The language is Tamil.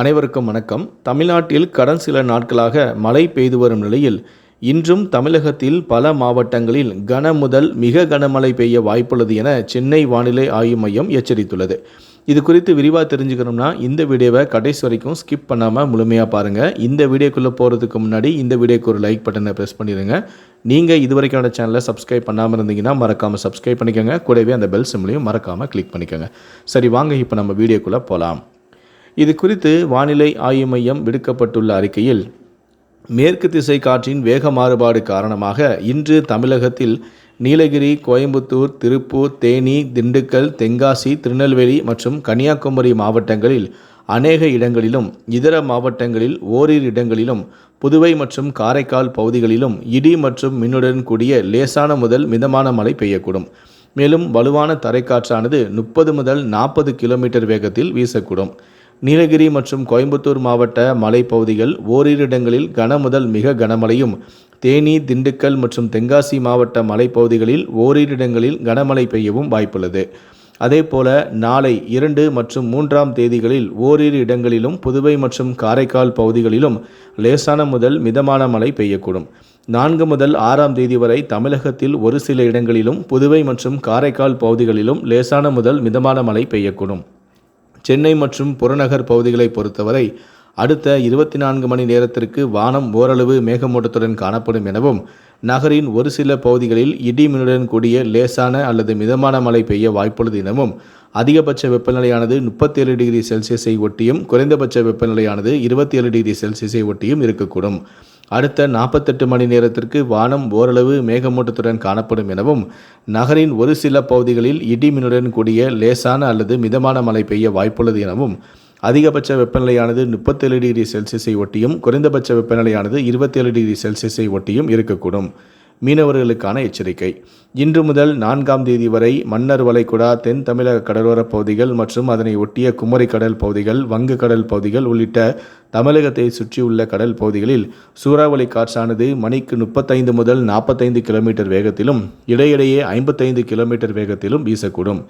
அனைவருக்கும் வணக்கம். தமிழ்நாட்டில் கடன் சில நாட்களாக மழை பெய்து வரும் நிலையில் இன்றும் தமிழகத்தில் பல மாவட்டங்களில் கன முதல் மிக கனமழை பெய்ய வாய்ப்புள்ளது என சென்னை வானிலை ஆய்வு மையம் எச்சரித்துள்ளது. இது குறித்து விரிவாக தெரிஞ்சுக்கணும்னா இந்த வீடியோவை கடைசி வரைக்கும் ஸ்கிப் பண்ணாமல் முழுமையாக பாருங்கள் இந்த வீடியோக்குள்ளே போகிறதுக்கு முன்னாடி இந்த வீடியோக்கு ஒரு லைக் பட்டனை ப்ரெஸ் பண்ணிடுங்க நீங்கள் இது வரைக்கும் சேனலை சப்ஸ்கிரைப் பண்ணாமல் இருந்தீங்கன்னா மறக்காமல் சப்ஸ்கிரைப் பண்ணிக்கோங்க. கூடவே அந்த பெல் சிம்லையும் மறக்காமல் கிளிக் பண்ணிக்கோங்க. சரி வாங்க இப்போ நம்ம வீடியோக்குள்ளே போகலாம் இது குறித்து வானிலை ஆய்வு மையம் விடுக்கப்பட்டுள்ள அறிக்கையில் மேற்கு திசை காற்றின் வேக மாறுபாடு காரணமாக இன்று தமிழகத்தில் நீலகிரி கோயம்புத்தூர் திருப்பூர் தேனி திண்டுக்கல் தென்காசி திருநெல்வேலி மற்றும் கன்னியாகுமரி மாவட்டங்களில் அநேக இடங்களிலும் இதர மாவட்டங்களில் ஓரிரு இடங்களிலும் புதுவை மற்றும் காரைக்கால் பகுதிகளிலும் இடி மற்றும் மின்னுடன் கூடிய லேசான முதல் மிதமான மழை பெய்யக்கூடும். மேலும் வலுவான தரைக்காற்றானது முப்பது முதல் நாற்பது கிலோமீட்டர் வேகத்தில் வீசக்கூடும். நீலகிரி மற்றும் கோயம்புத்தூர் மாவட்ட மலைப்பகுதிகள் ஓரிரு இடங்களில் கனமுதல் மிக கனமழையும். தேனி திண்டுக்கல் மற்றும் தென்காசி மாவட்ட மலைப்பகுதிகளில் ஓரிரு இடங்களில் கனமழை பெய்யவும் வாய்ப்புள்ளது. அதேபோல நாளை இரண்டு மற்றும் மூன்றாம் தேதிகளில் ஓரிரு இடங்களிலும் புதுவை மற்றும் காரைக்கால் பகுதிகளிலும் லேசான முதல் மிதமான மழை பெய்யக்கூடும். நான்கு முதல் ஆறாம் தேதி வரை தமிழகத்தில் ஒரு சில இடங்களிலும் புதுவை மற்றும் காரைக்கால் பகுதிகளிலும் லேசான முதல் மிதமான மழை பெய்யக்கூடும். சென்னை மற்றும் புறநகர் பகுதிகளை பொறுத்தவரை அடுத்த இருபத்தி நான்கு மணி நேரத்திற்கு வானம் ஓரளவு மேகமூட்டத்துடன் காணப்படும் எனவும் நகரின் ஒரு சில பகுதிகளில் இடிமின்னுடன் கூடிய லேசான அல்லது மிதமான மழை பெய்ய வாய்ப்புள்ளது எனவும் அதிகபட்ச வெப்பநிலையானது முப்பத்தேழு டிகிரி செல்சியஸை ஒட்டியும் குறைந்தபட்ச வெப்பநிலையானது இருபத்தி ஏழு டிகிரி செல்சியஸை ஒட்டியும் இருக்கக்கூடும். அடுத்த நாற்பத்தெட்டு மணி நேரத்திற்கு வானம் ஓரளவு மேகமூட்டத்துடன் காணப்படும் எனவும் நகரின் ஒரு சில பகுதிகளில் இடிமின்னுடன் கூடிய லேசான அல்லது மிதமான மழை பெய்ய வாய்ப்புள்ளது எனவும் அதிகபட்ச வெப்பநிலையானது முப்பத்தேழு டிகிரி செல்சியஸை ஒட்டியும் குறைந்தபட்ச வெப்பநிலையானது இருபத்தேழு டிகிரி செல்சியஸை ஒட்டியும் இருக்கக்கூடும். மீனவர்களுக்கான எச்சரிக்கை. இன்று முதல் நான்காம் தேதி வரை மன்னர் வளைகுடா தென் தமிழக கடலோரப் பகுதிகள் மற்றும் அதனை ஒட்டிய குமரி கடல் பகுதிகள் வங்கு கடல் பகுதிகள் உள்ளிட்ட தமிழகத்தை சுற்றியுள்ள கடல் பகுதிகளில் சூறாவளி காற்றானது மணிக்கு முப்பத்தைந்து முதல் நாற்பத்தைந்து கிலோமீட்டர் வேகத்திலும் இடையிடையே ஐம்பத்தைந்து கிலோமீட்டர் வேகத்திலும் வீசக்கூடும்.